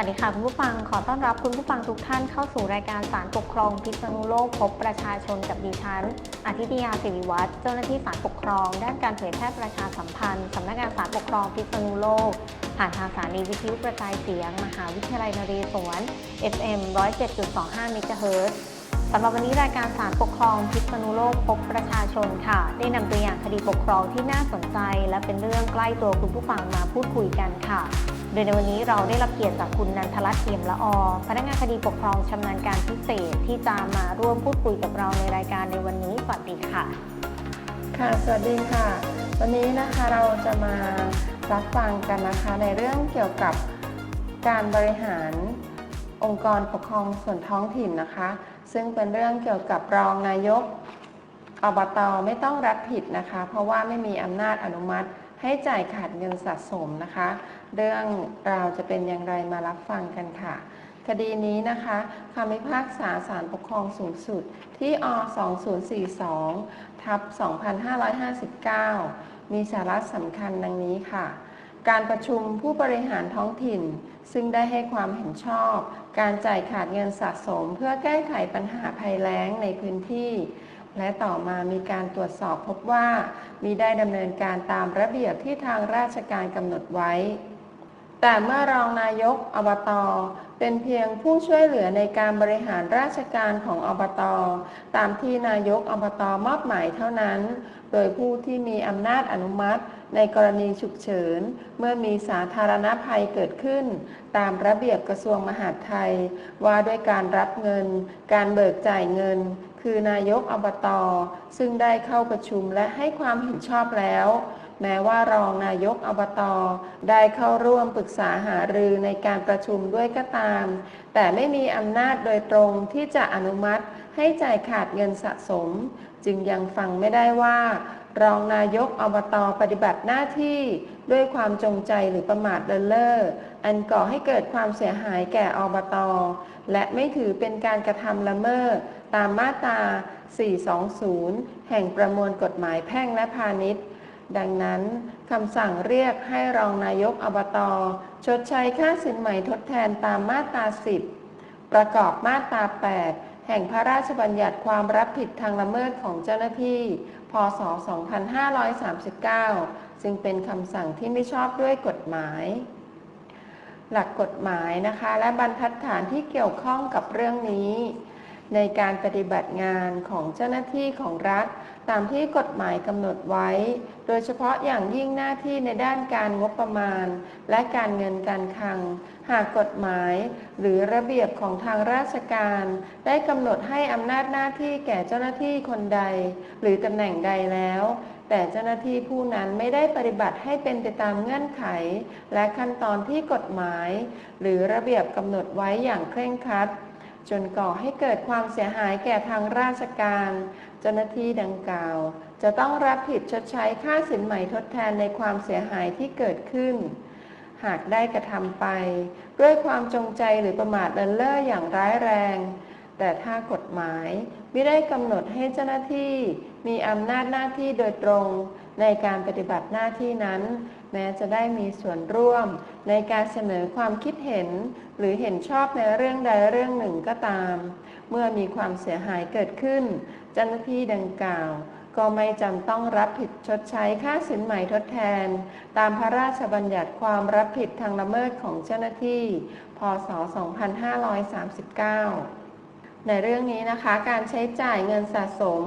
วัสดีค่ะคุณผู้ฟังขอต้อนรับคุณผู้ฟังทุกท่านเข้าสู่รายการสารปกครองพิษณุโลกพบประชาชนกับดิฉันอาทิตยาสิริวัฒน์เจ้าหน้าที่สารปกครอง ด้านการเผยแพร่ประชาสัมพันธ์สำนักงานสารปกครองพิษณุโลก ผ่านทางสถานีวิทยุกระจายเสียง มหาวิทยาลัยนเรศวร FM 107.25เมกะเฮิรตซ์สำหรับวันนี้รายการสารปกครองพิษณุโลกพบประชาชนค่ะ ได้นำตัวอย่างคดีปกครองที่น่าสนใจ และเป็นเรื่องใกล้ตัวคุณผู้ฟังมาพูดคุยกันค่ะ โดยในวันนี้เราได้รับเกียรติจากคุณนันทรัตน์เอี่ยมละอพนักงานคดีปกครองชำนาญการพิเศษที่จะมาร่วมพูดคุยกับเราในรายการในวันนี้สวัสดีค่ะ ค่ะสวัสดีค่ะ วันนี้นะคะเราจะมารับฟังกันนะคะในเรื่องเกี่ยวกับการบริหารองค์กรปกครองส่วนท้องถิ่นนะคะ ซึ่งเป็นเรื่องเกี่ยวกับรองนายกอบตไม่ต้องรับผิดนะคะ เพราะว่าไม่มีอำนาจอนุมัติ ให้จ่ายขาดเงินสะสมนะคะ เรื่องราวจะเป็นอย่างไรมารับฟังกันค่ะ คดีนี้นะคะคำพิพากษาศาลปกครองสูงสุดที่อ2042ทับ2559 มีสาระสำคัญดังนี้ค่ะ การประชุมผู้บริหารท้องถิ่น ซึ่งได้ให้ความเห็นชอบ การจ่ายขาดเงินสะสมเพื่อแก้ไขปัญหาภัยแล้งในพื้นที่ และต่อมามีการตรวจสอบพบว่ามีได้ดำเนินการตามระเบียบที่ทางราชการกำหนดไว้ แต่เมื่อรองนายกอบตเป็นเพียงผู้ช่วยเหลือในการบริหารราชการของอบต ตามที่นายกอบตมอบหมายเท่านั้น โดยผู้ที่มีอำนาจอนุมัติ ในกรณีฉุกเฉิน เมื่อมีสาธารณภัยเกิดขึ้น ตามระเบียบกระทรวงมหาดไทย ว่าด้วยการรับเงิน การเบิกจ่ายเงิน คือนายกอบตซึ่งได้เข้าประชุมและให้ความเห็นชอบแล้ว แม้ว่ารองนายกอบตได้เข้าร่วมปรึกษาหารือในการประชุมด้วยก็ตาม แต่ไม่มีอำนาจโดยตรงที่จะอนุมัติให้จ่ายขาดเงินสะสม จึงยังฟังไม่ได้ว่า รองนายกอบตปฏิบัติหน้าที่ด้วยความจงใจหรือประมาทเลินเล่ออันก่อให้เกิดความเสียหายแก่อบตและไม่ถือเป็นการกระทำละเมิด ตามมาตรา 420 แห่งประมวลกฎหมายแพ่งและพาณิชย์ ดังนั้นคำสั่งเรียกให้รองนายกอบตชดใช้ค่าสินใหม่ทดแทนตามมาตรา 10 ประกอบมาตรา 8 แห่งพระราชบัญญัติความรับผิดทางละเมิดของเจ้าหน้าที่ พศ 2539 ซึ่งเป็นคำสั่งที่ไม่ชอบด้วยกฎหมาย หลักกฎหมายนะคะ และบรรทัดฐานที่เกี่ยวข้องกับเรื่องนี้ ในการปฏิบัติงานของเจ้าหน้าที่ของรัฐ ตามที่กฎหมายกำหนดไว้ โดยเฉพาะอย่างยิ่งหน้าที่ในด้านการงบประมาณ และการเงินการคลัง หากกฎหมาย หรือระเบียบของทางราชการ ได้กำหนดให้อำนาจหน้าที่แก่เจ้าหน้าที่คนใด หรือตำแหน่งใดแล้ว แต่เจ้าหน้าที่ผู้นั้นไม่ได้ปฏิบัติให้เป็นไปตามเงื่อนไข และขั้นตอนที่กฎหมาย หรือระเบียบกำหนดไว้อย่างเคร่งครัด จนก่อให้เกิดความเสียหายแก่ทางราชการ เจ้าหน้าที่ดังกล่าว จะต้องรับผิดชดใช้ค่าสินใหม่ทดแทนในความเสียหายที่เกิดขึ้น หากได้กระทำไป ด้วยความจงใจหรือประมาทเลินเล่ออย่างร้ายแรง แต่ถ้ากฎหมายไม่ได้กำหนดให้เจ้าหน้าที่มีอำนาจหน้าที่โดยตรง ในการปฏิบัติหน้าที่นั้น แม้จะได้มีส่วนร่วม ในการเสนอความคิดเห็น หรือเห็นชอบในเรื่องใดเรื่องหนึ่งก็ตาม เมื่อมีความเสียหายเกิดขึ้น เจ้าหน้าที่ดังกล่าว ก็ไม่จำต้องรับผิดชดใช้ค่าสินใหม่ทดแทน ตามพระราชบัญญัติความรับผิดทางละเมิดของเจ้าหน้าที่ พศ 2539ในเรื่องนี้นะคะการใช้จ่ายเงินสะสม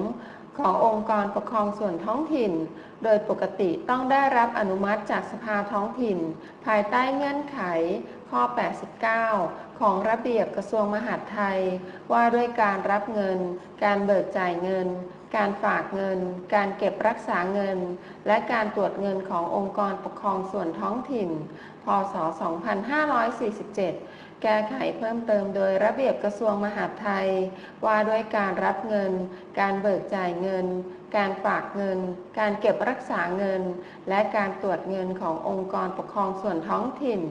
ขององค์กรปกครองส่วนท้องถิ่น โดยปกติต้องได้รับอนุมัติจากสภาท้องถิ่น ภายใต้เงื่อนไขข้อ 89 ของระเบียบกระทรวงมหาดไทย ว่าด้วยการรับเงิน การเบิกจ่ายเงิน การฝากเงิน การเก็บรักษาเงิน และการตรวจเงินขององค์กรปกครองส่วนท้องถิ่น พศ 2547แก้ไขเพิ่มเติมโดยระเบียบกระทรวงมหาดไทย ว่าด้วยการรับเงิน การเบิกจ่ายเงิน การฝากเงิน การเก็บรักษาเงิน และการตรวจเงินขององค์กรปกครองส่วนท้องถิ่น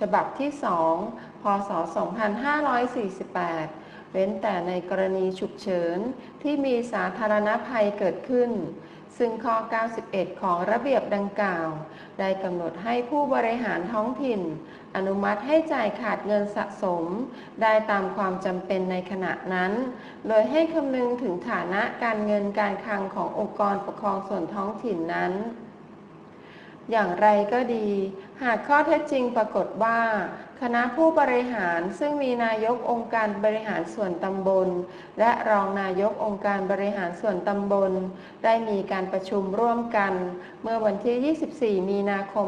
ฉบับที่ 2 พศ 2548 เว้นแต่ในกรณีฉุกเฉินที่มีสาธารณภัยเกิดขึ้น ซึ่งข้อ 91 ของระเบียบดังกล่าว ได้กำหนดให้ผู้บริหารท้องถิ่น อนุมัติให้จ่ายขาดเงินสะสม ได้ตามความจำเป็นในขณะนั้น โดยให้คำนึงถึงฐานะการเงินการคลังขององค์กรปกครองส่วนท้องถิ่นนั้น อย่างไรก็ดี หากข้อเท็จจริงปรากฏว่า คณะผู้บริหารซึ่งมีนายกองค์การบริหารส่วนตำบล และรองนายกองค์การบริหารส่วนตำบล ได้มีการประชุมร่วมกัน เมื่อวันที่ 24 มีนาคม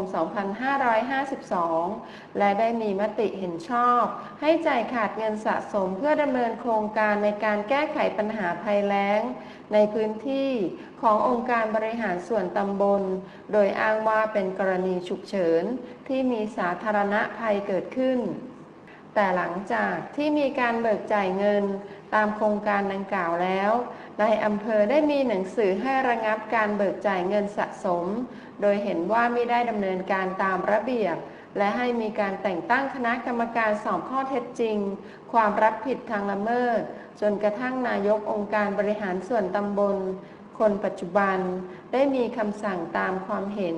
2552 และได้มีมติเห็นชอบ ให้จ่ายขาดเงินสะสมเพื่อดำเนินโครงการในการแก้ไขปัญหาภัยแล้ง ในพื้นที่ขององค์การบริหารส่วนตำบล โดยอ้างว่าเป็นกรณีฉุกเฉินที่มีสาธารณภัยเกิดขึ้นแต่หลังจากที่มีการเบิกจ่ายเงินตามโครงการดังกล่าวแล้วนายอำเภอได้มีหนังสือให้ระงับการเบิกจ่ายเงินสะสม โดยเห็นว่าไม่ได้ดำเนินการตามระเบียบ และให้มีการแต่งตั้งคณะกรรมการสอบข้อเท็จจริง ความรับผิดทางละเมิด จนกระทั่งนายกองค์การบริหารส่วนตำบล คนปัจจุบันได้มีคำสั่งตามความเห็น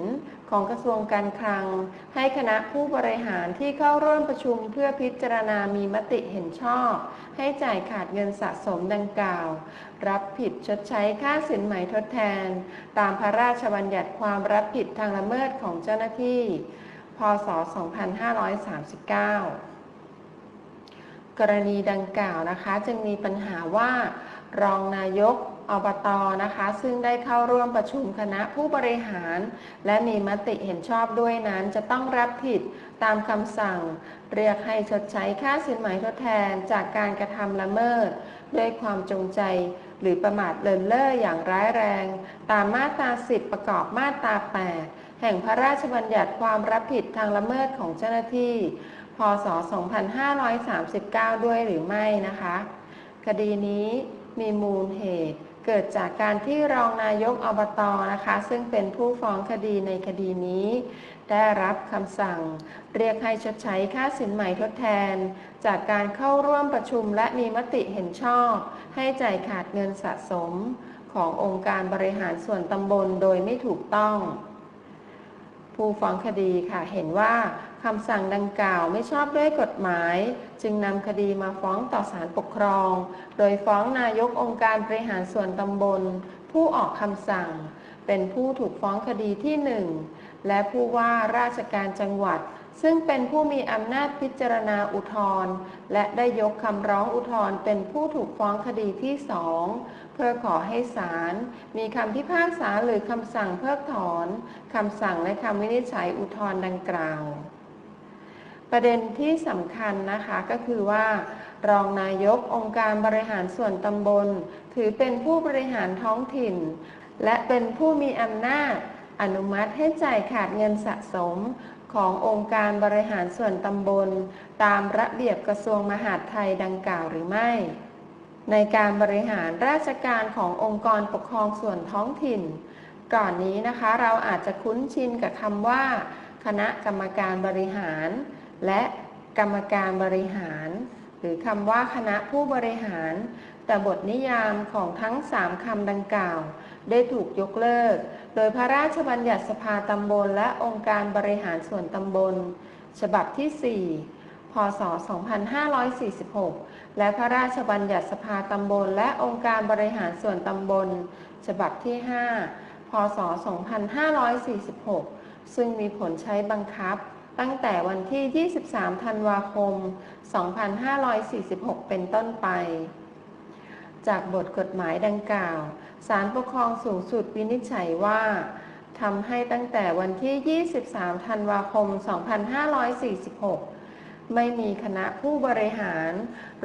ของกระทรวงการคลัง ให้คณะผู้บริหารที่เข้าร่วมประชุมเพื่อพิจารณามีมติเห็นชอบ ให้จ่ายขาดเงินสะสมดังกล่าว รับผิดชดใช้ค่าสินไหมทดแทน ตามพระราชบัญญัติความรับผิดทางละเมิดของเจ้าหน้าที่ พศ 2539กรณีดังกล่าวนะคะจึงมีปัญหาว่ารองนายกอบตนะคะ ซึ่งได้เข้าร่วมประชุมคณะผู้บริหาร และมีมติเห็นชอบด้วยนั้น จะต้องรับผิดตามคำสั่ง เรียกให้ชดใช้ค่าสินไหมทดแทนจากการกระทำละเมิด ด้วยความจงใจหรือประมาทเลินเล่ออย่างร้ายแรง ตามมาตรา 10 ประกอบมาตรา 8 แห่งพระราชบัญญัติความรับผิดทางละเมิดของเจ้าหน้าที่ พศ 2539 ด้วยหรือไม่นะคะ คดีนี้มีมูลเหตุ เกิดจากการที่รองนายกอบตนะคะ ซึ่งเป็นผู้ฟ้องคดีในคดีนี้ ได้รับคำสั่ง เรียกให้ชดใช้ค่าสินใหม่ทดแทน จากการเข้าร่วมประชุมและมีมติเห็นชอบ ให้จ่ายขาดเงินสะสม ขององค์การบริหารส่วนตำบลโดยไม่ถูกต้อง ผู้ฟ้องคดีค่ะเห็นว่าคำสั่งดังกล่าวไม่ชอบด้วยกฎหมาย จึงนำคดีมาฟ้องต่อศาลปกครอง โดยฟ้องนายกองค์การบริหารส่วนตำบล ผู้ออกคำสั่ง เป็นผู้ถูกฟ้องคดีที่หนึ่งและผู้ว่าราชการจังหวัด ซึ่งเป็นผู้มีอำนาจพิจารณาอุทธรณ์และได้ยกคำร้องอุทธรณ์เป็นผู้ถูกฟ้องคดีที่สอง เพื่อขอให้ศาลมีคำพิพากษาหรือคำสั่งเพิกถอนคำสั่งและคำวินิจฉัยอุทธรณ์ดังกล่าว ประเด็นที่สำคัญนะคะก็คือว่า รองนายกองค์การบริหารส่วนตำบล ถือเป็นผู้บริหารท้องถิ่น และเป็นผู้มีอำนาจอนุมัติให้จ่ายขาดเงินสะสมขององค์การบริหารส่วนตำบล ตามระเบียบกระทรวงมหาดไทยดังกล่าวหรือไม่ ในการบริหารราชการขององค์กรปกครองส่วนท้องถิ่น ก่อนนี้นะคะเราอาจจะคุ้นชินกับคำว่า คณะกรรมการบริหาร และกรรมการบริหาร หรือคำว่าคณะผู้บริหาร แต่บทนิยามของทั้ง 3คำดังกล่าว ได้ถูกยกเลิก โดยพระราชบัญญัติสภาตำบลและองค์การบริหารส่วนตำบล ฉบับที่ 4 พศ 2546 และพระราชบัญญัติสภาตำบล และองค์การบริหารส่วนตำบล ฉบับที่ 5 พศ 2546 ซึ่งมีผลใช้บังคับ ตั้งแต่วันที่ 23 ธันวาคม 2546 เป็นต้นไป จากบทกฎหมายดังกล่าว ศาลปกครองสูงสุดวินิจฉัยว่าทำให้ตั้งแต่วันที่ 23 ธันวาคม 2546 ไม่มีคณะผู้บริหาร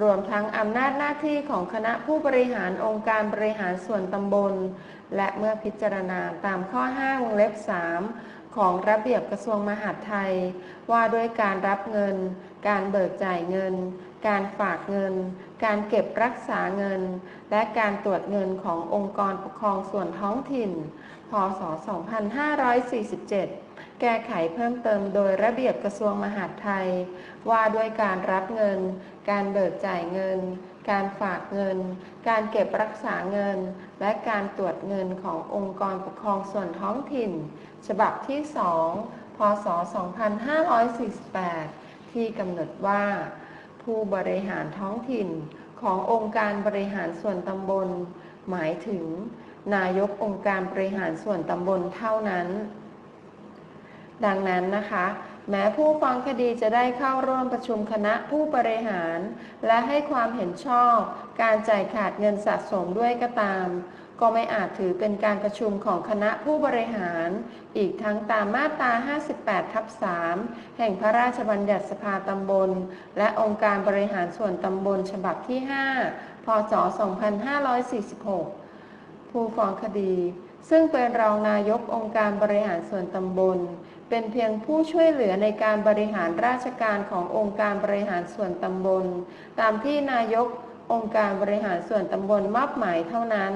รวมทั้งอำนาจหน้าที่ของคณะผู้บริหารองค์การบริหารส่วนตำบล และเมื่อพิจารณาตามข้อ 5 วงเล็บ 3 ของระเบียบกระทรวงมหาดไทย ว่าด้วยการรับเงิน การเบิกจ่ายเงิน การฝากเงิน การเก็บรักษาเงิน และการตรวจเงินขององค์กรปกครองส่วนท้องถิ่น พศ 2547แก้ไขเพิ่มเติมโดยระเบียบกระทรวงมหาดไทย ว่าด้วยการรับเงิน การเบิกจ่ายเงิน การฝากเงิน การเก็บรักษาเงิน และการตรวจเงินขององค์กรปกครองส่วนท้องถิ่น ฉบับที่ 2 พศ 2548 ที่กำหนดว่า ผู้บริหารท้องถิ่นขององค์การบริหารส่วนตำบล หมายถึง นายกองค์การบริหารส่วนตำบลเท่านั้น ดังนั้นนะคะ แม้ผู้ฟังคดีจะได้เข้าร่วมประชุมคณะผู้บริหาร และให้ความเห็นชอบ การจ่ายขาดเงินสะสมด้วยก็ตาม ก็ไม่อาจถือเป็นการประชุมของคณะผู้บริหาร อีกทั้งตามมาตรา 58 ทับ 3 แห่งพระราชบัญญัติสภาตำบล และองค์การบริหารส่วนตำบลฉบับที่ 5 พศ 2546 ผู้ฟ้องคดี ซึ่งเป็นรองนายกองค์การบริหารส่วนตำบล เป็นเพียงผู้ช่วยเหลือในการบริหารราชการขององค์การบริหารส่วนตำบล ตามที่นายกองค์การบริหารส่วนตำบลมอบหมายเท่านั้น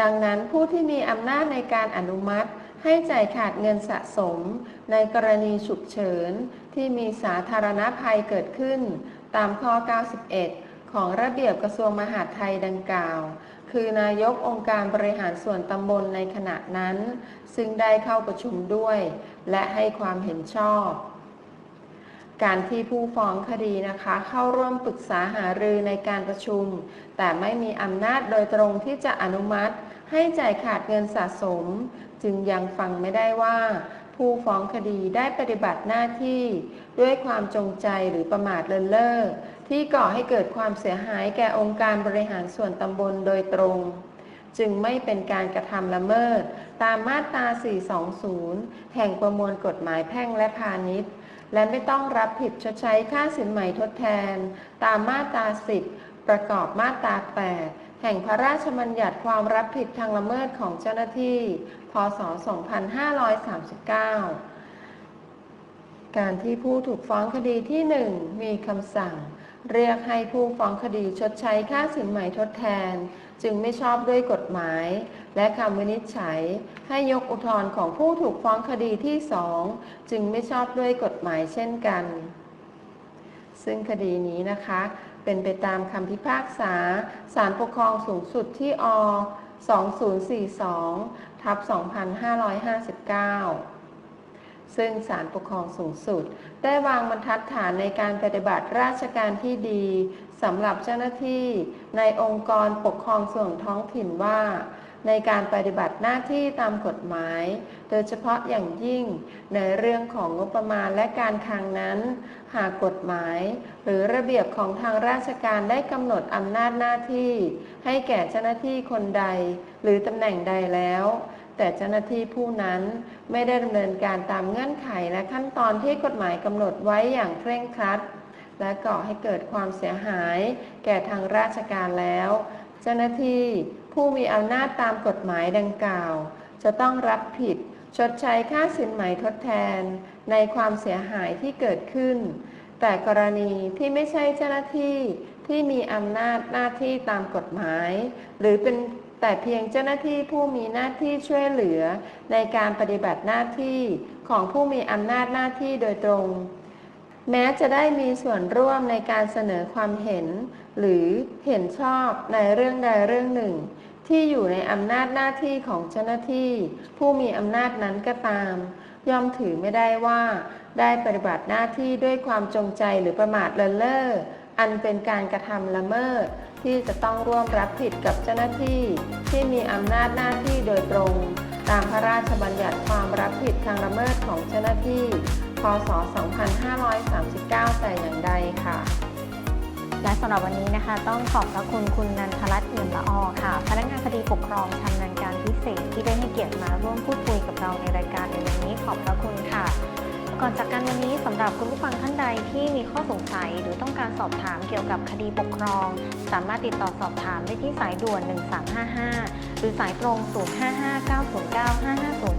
ดังนั้นผู้ที่มีอำนาจในการอนุมัติ ให้จ่ายขาดเงินสะสม ในกรณีฉุกเฉิน ที่มีสาธารณภัยเกิดขึ้น ตามข้อ 91 ของระเบียบกระทรวงมหาดไทยดังกล่าว คือนายกองค์การบริหารส่วนตำบลในขณะนั้น ซึ่งได้เข้าประชุมด้วย และให้ความเห็นชอบ การที่ผู้ฟ้องคดีนะคะ เข้าร่วมปรึกษาหารือในการประชุม แต่ไม่มีอำนาจโดยตรงที่จะอนุมัติ ให้จ่ายขาดเงินสะสม จึงยังฟังไม่ได้ว่า ผู้ฟ้องคดีได้ปฏิบัติหน้าที่ ด้วยความจงใจหรือประมาทเลินเล่อที่ก่อให้เกิดความเสียหายแก่องค์การบริหารส่วนตำบลโดยตรง จึงไม่เป็นการกระทำละเมิด ตามมาตรา 420 แห่งประมวลกฎหมายแพ่งและพาณิชย์ และไม่ต้องรับผิดชดใช้ค่าสินไหม่ทดแทน ตามมาตรา 10 ประกอบมาตรา 8 แห่งพระราชบัญญัติความรับผิดทางละเมิดของเจ้าหน้าที่ พศ 2539 การที่ผู้ถูกฟ้องคดีที่ 1 มีคำสั่ง เรียกให้ผู้ฟ้องคดีชดใช้ค่าสินไหม่ทดแทน จึงไม่ชอบด้วยกฎหมาย และคำวินิจฉัยให้ยกอุทธรณ์ของผู้ถูกฟ้องคดีที่2จึงไม่ชอบด้วยกฎหมายเช่นกัน ซึ่งคดีนี้นะคะ เป็นไปตามคำพิพากษาศาลปกครองสูงสุดที่อ 2042 ทับ 2559ซึ่งศาลปกครองสูงสุด ได้วางบรรทัดฐานในการปฏิบัติราชการที่ดีสำหรับเจ้าหน้าที่ในองค์กรปกครองส่วนท้องถิ่นว่า ในการปฏิบัติหน้าที่ตามกฎหมาย โดยเฉพาะอย่างยิ่งในเรื่องของงบประมาณและการคลังนั้น หากกฎหมาย หรือระเบียบของทางราชการได้กำหนดอำนาจหน้าที่ ให้แก่เจ้าหน้าที่คนใด หรือตำแหน่งใดแล้ว แต่เจ้าหน้าที่ผู้นั้นไม่ได้ดำเนินการตามเงื่อนไขและขั้นตอนที่กฎหมายกำหนดไว้อย่างเคร่งครัด และก่อให้เกิดความเสียหาย แก่ทางราชการแล้ว เจ้าหน้าที่ ผู้มีอำนาจตามกฎหมายดังกล่าว จะต้องรับผิด ชดใช้ค่าสินไหมทดแทน ในความเสียหายที่เกิดขึ้น แต่กรณีที่ไม่ใช่เจ้าหน้าที่ที่มีอำนาจหน้าที่ตามกฎหมาย หรือเป็นแต่เพียงเจ้าหน้าที่ผู้มีหน้าที่ช่วยเหลือ ในการปฏิบัติหน้าที่ของผู้มีอำนาจหน้าที่โดยตรง แม้จะได้มีส่วนร่วมในการเสนอความเห็น หรือเห็นชอบในเรื่องใดเรื่องหนึ่ง ที่อยู่ในอำนาจหน้าที่ของเจ้าหน้าที่ ผู้มีอำนาจนั้นก็ตาม ย่อมถือไม่ได้ว่า ได้ปฏิบัติหน้าที่ด้วยความจงใจหรือประมาทเลินเล่ออันเป็นการกระทำละเมิดที่จะต้องร่วมรับผิดกับเจ้าหน้าที่ ที่มีอำนาจหน้าที่โดยตรง ตามพระราชบัญญัติความรับผิดทางละเมิดของเจ้าหน้าที่ พศ 2539 แต่อย่างใดค่ะ และสำหรับวันนี้นะคะ ต้องขอบพระคุณคุณนันทรัตน์เอี่ยมละออค่ะ พนักงานคดีปกครองชำนาญการพิเศษที่ได้ให้เกียรติมาร่วมพูดคุยกับเราในรายการในวันนี้ขอบพระคุณค่ะก่อนจากกันวันนี้สำหรับคุณผู้ฟังท่านใดที่มีข้อสงสัยหรือต้องการสอบถามเกี่ยวกับคดีปกครอง สามารถติดต่อสอบถามได้ที่สายด่วน 1355 หรือสายตรง 055909550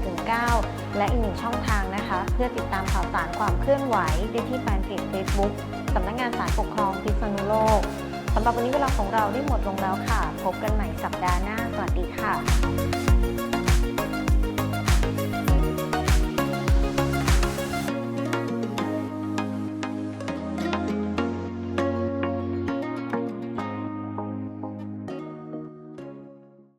และอีกหนึ่งช่องทางนะคะ เพื่อติดตามข่าวสารความเคลื่อนไหวได้ที่แฟนเพจ Facebook สำนักงานสารปกครองพิษณุโลกสำหรับวันนี้เวลาของเราได้หมดลงแล้วค่ะ พบกันใหม่สัปดาห์หน้า สวัสดีค่ะ